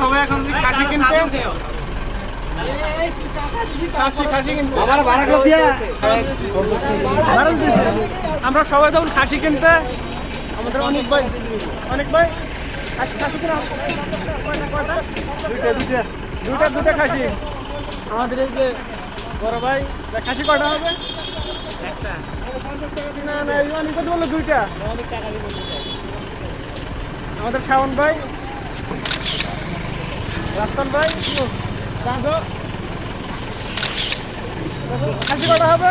সবাই এখন খাসি কিনতে? খাসি খাসি কিনতে। আমার ভাড়া করে দিয়া। ভাড়া দিছে। আমরা সবাই যখন খাসি কিনতে। আমাদের অনেক ভাই। অনেক ভাই। খাসি খাসি কিনা? কয়টা কয়টা দুইটা দুইটা দুটা দুটা খাসি। আমাদের এই যে বড় ভাই খাসি কয়টা হবে? না না অনেক কত বলল দুইটা। আমাদের শাওন ভাই। রাস্তান ভাই। দাদু খাসি কটা হবে?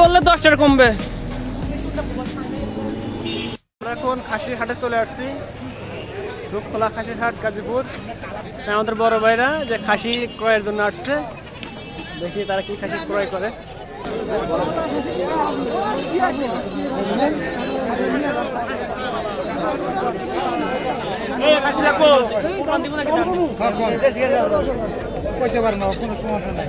বললে দশটার কমবে আমরা এখন খাসির হাটে চলে আসছি রূপখোলা খাসির হাট গাজীপুর আমাদের বড় ভাইরা যে খাসি ক্রয়ের জন্য আসছে দেখি তারা কি খাসি ক্রয় করে। কইতে পারে না কোনো সমস্যা নাই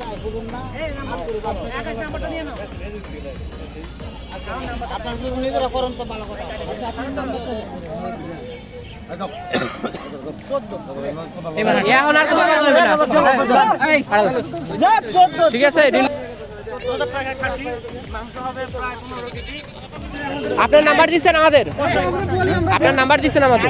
ঠিক আছে আপনার নাম্বার দিচ্ছেন আমাদের? আপনার নাম্বার দিচ্ছেন আমাদের?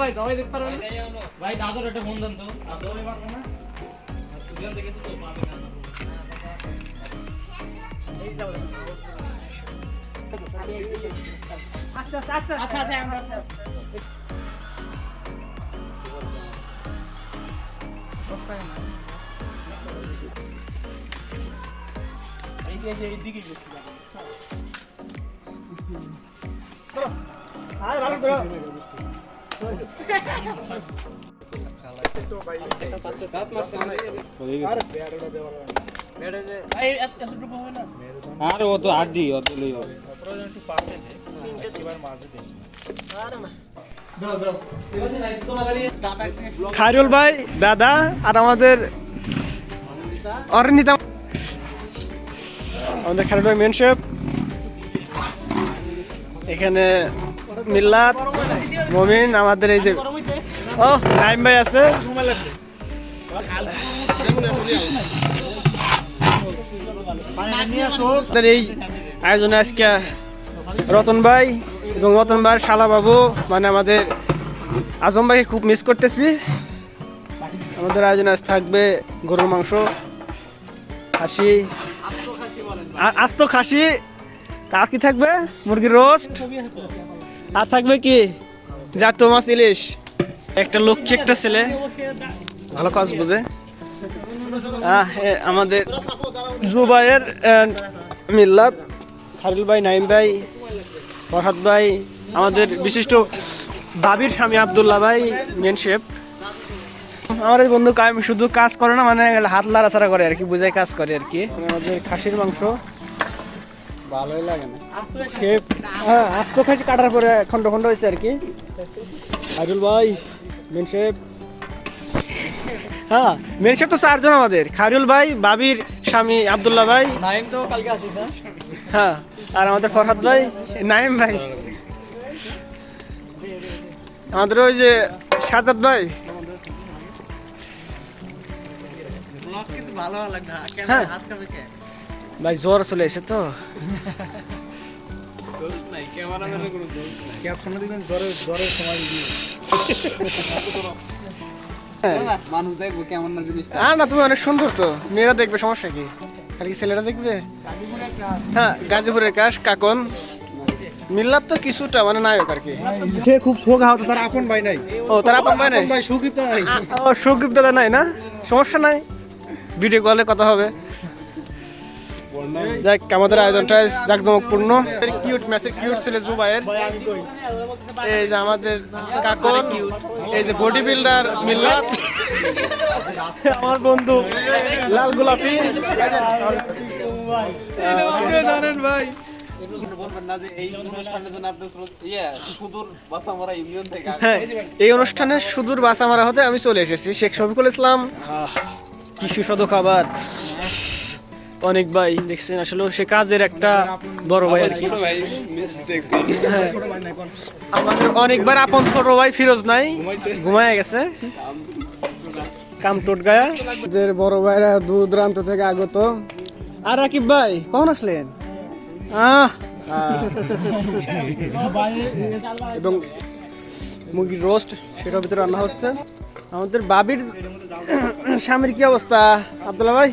ভাই সবাই দেখতে পারবেন ভাই দাদুর একটা ফোন দেন তো। দাদুর পারব না সুজন দেখে তো পাবে না আচ্ছা আচ্ছা আচ্ছা। আচ্ছা আচ্ছা এইদিকে গেছিলাম আর ভালো আরে ও তো আড্ডি অত লই হবে খায়রুল ভাই, দাদা, আর আমাদের অরণিতা আমাদের খায়রুল ভাই মেন শেফ এখানে মিল্লাত। মমিন, আমাদের এই যে ও, নাইম ভাই আছে। এই আয়োজনে আজকে রতন ভাই এবং রতন ভাই শালা বাবু মানে আমাদের আজম ভাইকে খুব মিস করতেছি। আমাদের আয়োজনে আজ থাকবে গরুর মাংস, খাসি, আ- আস্ত খাসি আর কি থাকবে? মুরগির রোস্ট আর থাকবে কি? জাতো মাছ ইলিশ একটা লক্ষ্মী, একটা ছেলে। ভালো কাজ বুঝে। আমাদের জুবাইয়ের মিল্লাত হারুল ভাই, নাইম ভাই, ফরহাদ ভাই, আমাদের বিশিষ্ট দাবির স্বামী আবদুল্লাহ ভাই মেন শেফ আমার এই বন্ধু শুধু কাজ করে না মানে হাত লাড়াচাড়া করে আর কি, বুঝাই কাজ করে আর কি। আমাদের খাসির মাংস। ভালোই লাগে না। শেফ হ্যাঁ আস্ত খাসি কাটার পরে খন্ড খন্ড হয়েছে আর কি। হারুল ভাই মেন শেফ। হ্যাঁ মেন শেফ তো চারজন আমাদের। খারুল ভাই বাবির স্বামী আবদুল্লাহ ভাই। নাইম তো কালকে আসিস না হ্যাঁ আর আমাদের ফরহাদ ভাই নাইম ভাই। আমাদের ওই যে সাজাদ ভাই। ব্লগ কিন্তু ভালো লাগে না হ্যাঁ। হাত কামে কে? ভাই জ্বর চলে এসে তো। হ্যাঁ। না আর তুমি অনেক সুন্দর তো। মেয়েরা দেখবে সমস্যা কি? খালি কি ছেলেরা দেখবে? হ্যাঁ গাজীপুরের কাশ কাকন। মিল্লাত তো কিছুটা মানে নায়ক আর কি। সে খুব শোক তার আপন ভাই নাই। ও তারা আপন ভাই নাই? ভাই সুকৃত নাই। ও সুগ্রীব দাদা নাই না? সমস্যা নাই? ভিডিও কলে কথা হবে। দেখ আমাদের আয়োজনটা জাকজমকপূর্ণ। কিউট মেসেজ কিউট ছিল জুবাইয়ের। এই যে আমাদের কাকন এই যে বডি বিল্ডার মিল্লাত। আমার বন্ধু লাল গোলাপি। জানেন ভাই এই সুদূর বাসামারা হ্যাঁ এই অনুষ্ঠানে সুদূর বাসা মারা হতে আমি চলে এসেছি শেখ শফিকুল ইসলাম। আহ, কি সুস্বাদু খাবার। অনেক ভাই দেখছেন আসলে সে কাজের একটা বড় ভাই আর কি। হ্যাঁ। আমাদের অনেকবার আপন ছোট ভাই ফিরোজ নাই ঘুমায় গেছে। কাম টোট গায়া আমাদের বড় ভাইরা দূর দূরান্ত থেকে আগত। আর রাকিব ভাই কখন আসলেন? আহ। এবং মুরগির রোস্ট সেটার ভিতরে রান্না হচ্ছে। আমাদের বাবির স্বামীর কি অবস্থা? আব্দুল্লাহ ভাই?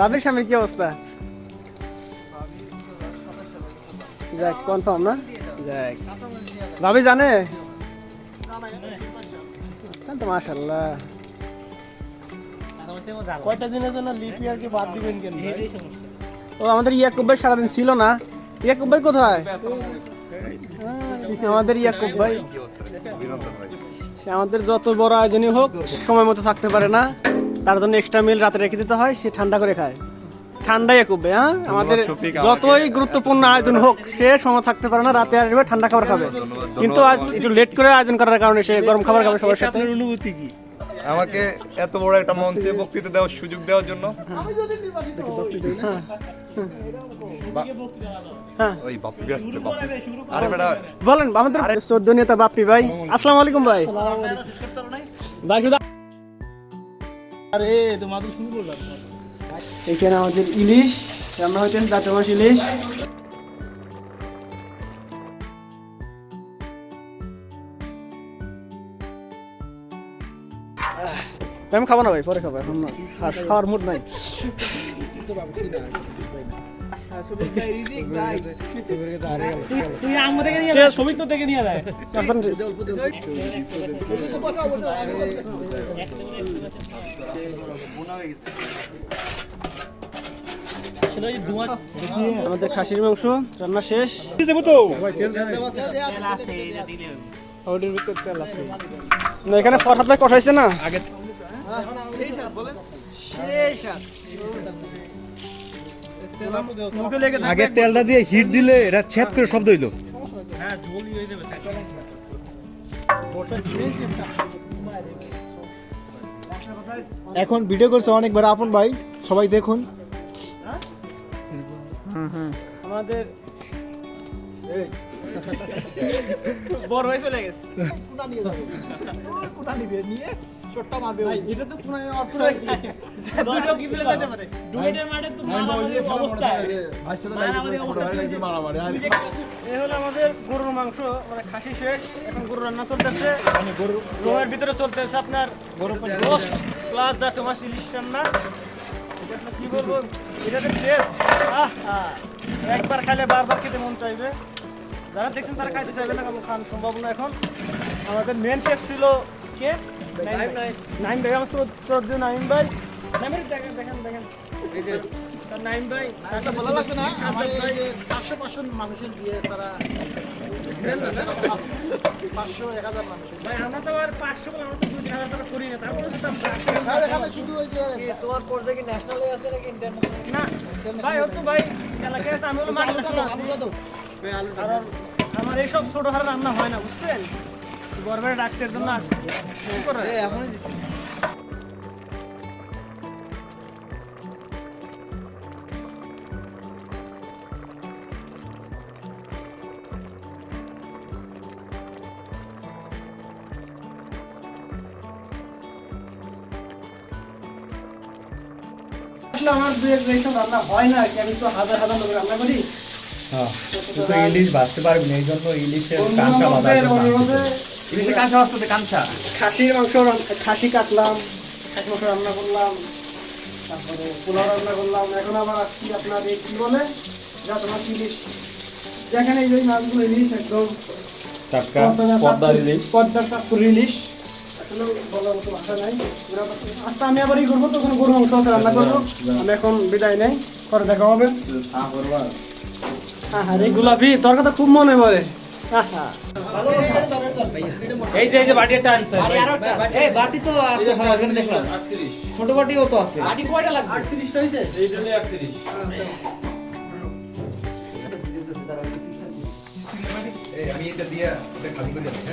বাবির স্বামীর কি অবস্থা? যাক কনফার্ম না? যাক। ভাবি জানে? তো মাশাল্লাহ কয়টা দিনের জন্য লিপ ইয়ারকে বাদ দিবেন কেন ও আমাদের ইয়াকুব ভাই সারাদিন ছিল না। ইয়াকুব ভাই কোথায়? আমাদের ইয়াকুব ভাই। সে আমাদের যত বড় আয়োজনই হোক সময় মতো থাকতে পারে না। তার জন্য এক্সট্রা মিল রাতে রেখে দিতে হয় সে ঠান্ডা করে খায়। ঠান্ডাই ইয়াকুব হ্যাঁ? আমাদের যতই গুরুত্বপূর্ণ আয়োজন হোক সে সময় থাকতে পারে না রাতে আসবে ঠান্ডা খাবার খাবে। কিন্তু আজ একটু লেট করে আয়োজন করার কারণে সে গরম খাবার খাবে সবার সাথে। অনুভূতি কি? আমাকে এত বড় একটা মঞ্চে বক্তৃতা দেওয়ার সুযোগ দেওয়ার জন্য। হ্যাঁ। ওই বাপ্পি আসছে বাপ্পি আরে বেটা বলেন আমাদের চোদ্দ নেতা বাপ্পি ভাই। আসসালামু আলাইকুম ভাই। আরে তো শুরু করলাম। এখানে আমাদের ইলিশ রান্না হইতেছে মাছ ইলিশ। আমি খাব না ভাই পরে খাব এখন না খাওয়ার- মুড নাই। তুই আম থেকে নিয়ে যা, ছবি তো থেকে নিয়ে যায় আমাদের খাসির মাংস, রান্না শেষ। না, এখানে ফরহাদ ভাই কষাইছে না? আগে তেলটা দিয়ে হিট দিলে এটা ছেদ করে শব্দ হইল। এখন ভিডিও করছে অনেকবার। আপন ভাই সবাই দেখুন। আমাদের বড় হয়ে চলে গেছে। চোটটা মারবে এটা তো কোনো অর্থ নাই দুটো কি ফেলে যেতে পারে? দুইটার মাঠে তো মারামারি অবস্থা। এই হলো আমাদের গরুর মাংস মানে খাসি শেষ। এখন গরু রান্না চলতেছে। রোমের ভিতরে চলতেছে আপনার রোস্ট প্লাস যা তোমার ইলিশ রান্না এটা কি বলব? এটা তো টেস্ট একবার খাইলে বারবার খেতে মন চাইবে। যারা দেখছেন তারা খাইতে চাইবে না কারণ খান সম্ভব না এখন। আমাদের মেন শেফ ছিল কে? নাইম ভাই। আমার শ্রদ্ধেয় নাইম ভাই। নাইমের দেখেন দেখেন দেখেন। নাইম ভাই এটা বলা লাগছে না পাঁচশো পাঁচশো মানুষের দিয়ে তারা পাঁচশো এক হাজার মানুষের। ভাই আমরা তো আর পাঁচশো আমরা এইসব ছোট হারে রান্না হয় না বুঝছেন গরমের ডাকছে জন্য আসছে কি আমার দু এক এইসব রান্না হয় না আর কি আমি তো হাজার হাজার লোক রান্না করি। তুই তো ইলিশ বাঁচতে পারবি না এই জন্য ইলিশের কাঁচা বন্ধু-বান্ধবের অনুরোধে ইলিশে কাঁচা আসতে কাঁচা। খাসির মাংস খাসি কাটলাম খাসি মাংস রান্না করলাম তারপরে পোলাও রান্না করলাম এখন আবার আসছি আপনার এই কি বলে যা তোমার ইলিশ। যেখানে এই মাছগুলো ইলিশ একদম টাটকা পদ্মার ইলিশ। পদ্মার ইলিশ। আসলে বলার মতো ভাষা নাই। আচ্ছা আমি আবার এই করব তখন গরু মাংস আছে রান্না করব। আমি এখন বিদায় নেই পরে দেখা হবে। হ্যাঁ রে গোলাপি তোর কথা খুব মনে পড়ে। এই যে এই যে বাটি একটা এই বাটি তো আছে হ্যাঁ ওখানে দেখলাম। ছোট বাটিও তো আছে। বাটি কয়টা লাগবে? আমি এটা দিয়ে এটা খালি করে যাচ্ছে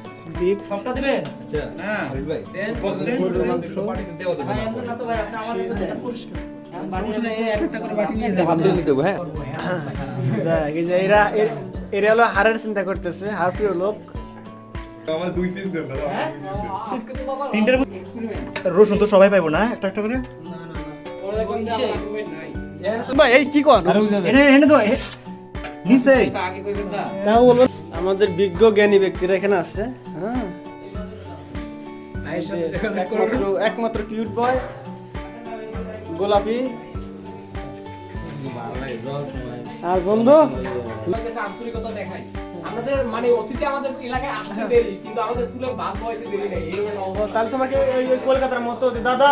সবটা দিবেন? হ্যাঁ। ভাই বক্স দেন পানিতে দেওয়া যাবে না না তো ভাই আপনি আমার একটু দেন দেখ, এরা এরা হলো হারের চিন্তা করতেছে হার প্রিয় লোক। আমার দুই পিস দেন দাদা। তিনটার রসুন তো সবাই পাইবো না একটা একটা করে? ভাই এই কি কর এনে এনে তো নিচে। আগে কইবেন না। তাও বলব আমাদের বিজ্ঞ জ্ঞানী ব্যক্তিরা এখানে আছে হ্যাঁ? একমাত্র একমাত্র কিউট বয় গোলাপি। আর বন্ধু? আন্তরিকতা দেখাই। আমাদের মানে অতীতে আমাদের এলাকায় আসতে দেরি কিন্তু আমাদের স্কুলে ভাত বইতে দেরি নেই। এরকম অবস্থা। তাহলে তোমাকে ওই কলকাতার মতো যে দাদা